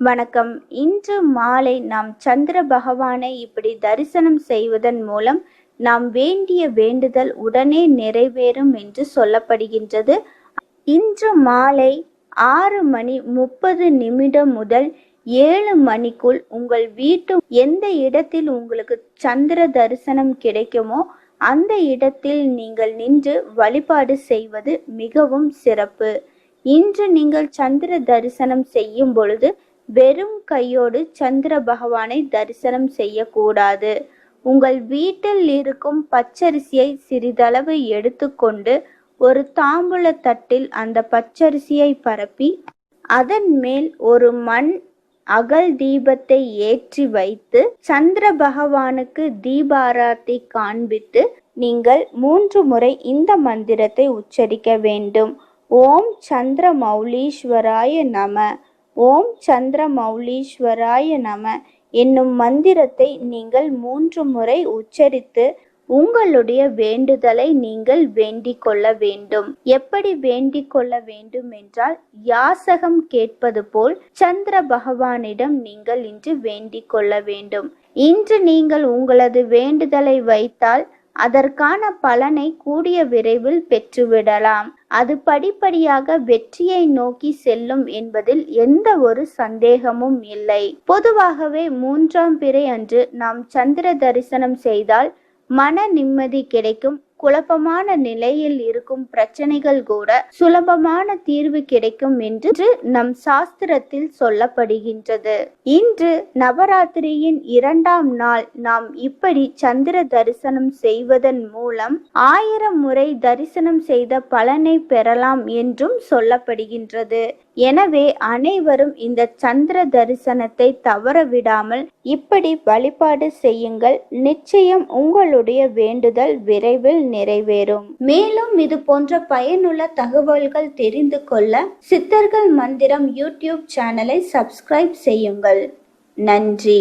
வணக்கம். இன்று மாலை நாம் சந்திர பகவானை இப்படி தரிசனம் செய்வதன் மூலம் நாம் வேண்டிய வேண்டுதல் உடனே நிறைவேறும் என்று சொல்லப்படுகின்றது. இன்று மாலை ஆறு மணி முப்பது நிமிடம் முதல் ஏழு மணிக்குள் உங்கள் வீட்டு எந்த இடத்தில் உங்களுக்கு சந்திர தரிசனம் கிடைக்குமோ அந்த இடத்தில் நீங்கள் நின்று வழிபாடு செய்வது மிகவும் சிறப்பு. இன்று நீங்கள் சந்திர தரிசனம் செய்யும் பொழுது வெறும் கையோடு சந்திர பகவானை தரிசனம் செய்யக்கூடாது. உங்கள் வீட்டில் இருக்கும் பச்சரிசியை சிறிதளவு எடுத்துக்கொண்டு ஒரு தாம்பூல தட்டில் அந்த பச்சரிசியை பரப்பி அதன் மேல் ஒரு மண் அகல் தீபத்தை ஏற்றி வைத்து சந்திர பகவானுக்கு தீபாராத்தி காண்பித்து நீங்கள் மூன்று முறை இந்த மந்திரத்தை உச்சரிக்க வேண்டும். ஓம் சந்திர மௌலீஸ்வராய நம. ஓம் சந்திர மௌலீஸ்வராய நம. என்னும் மந்திரத்தை நீங்கள் மூன்று முறை உச்சரித்து உங்களுடைய வேண்டுதலை நீங்கள் வேண்டிக் கொள்ள வேண்டும். எப்படி வேண்டிக் கொள்ள வேண்டும் என்றால் யாசகம் கேட்பது போல் சந்திர பகவானிடம் நீங்கள் இன்று வேண்டிக் கொள்ள வேண்டும். இன்று நீங்கள் உங்களது வேண்டுதலை வைத்தால் அதற்கான பலனை கூடிய விரைவில் பெற்றுவிடலாம். அது படிப்படியாக வெற்றியை நோக்கி செல்லும் என்பதில் எந்த ஒரு சந்தேகமும் இல்லை. பொதுவாகவே மூன்றாம் பிறை அன்று நாம் சந்திர தரிசனம் செய்தால் மன நிம்மதி கிடைக்கும். குழப்பமான நிலையில் இருக்கும் பிரச்சனைகள் கூட சுலபமான தீர்வு கிடைக்கும் என்று நம் சாஸ்திரத்தில் சொல்லப்படுகின்றது. இன்று நவராத்திரியின் இரண்டாம் நாள் நாம் இப்படி சந்திர தரிசனம் செய்வதன் மூலம் ஆயிரம் முறை தரிசனம் செய்த பலனை பெறலாம் என்றும் சொல்லப்படுகின்றது. எனவே அனைவரும் இந்த சந்திர தரிசனத்தை தவற விடாமல் இப்படி வழிபாடு செய்யுங்கள். நிச்சயம் உங்களுடைய வேண்டுதல் விரைவில் நிறைவேறும். மேலும் இது போன்ற பயனுள்ள தகவல்கள் தெரிந்து கொள்ள சித்தர்கள் மந்திரம் யூடியூப் சேனலை சப்ஸ்கிரைப் செய்யுங்கள். நன்றி.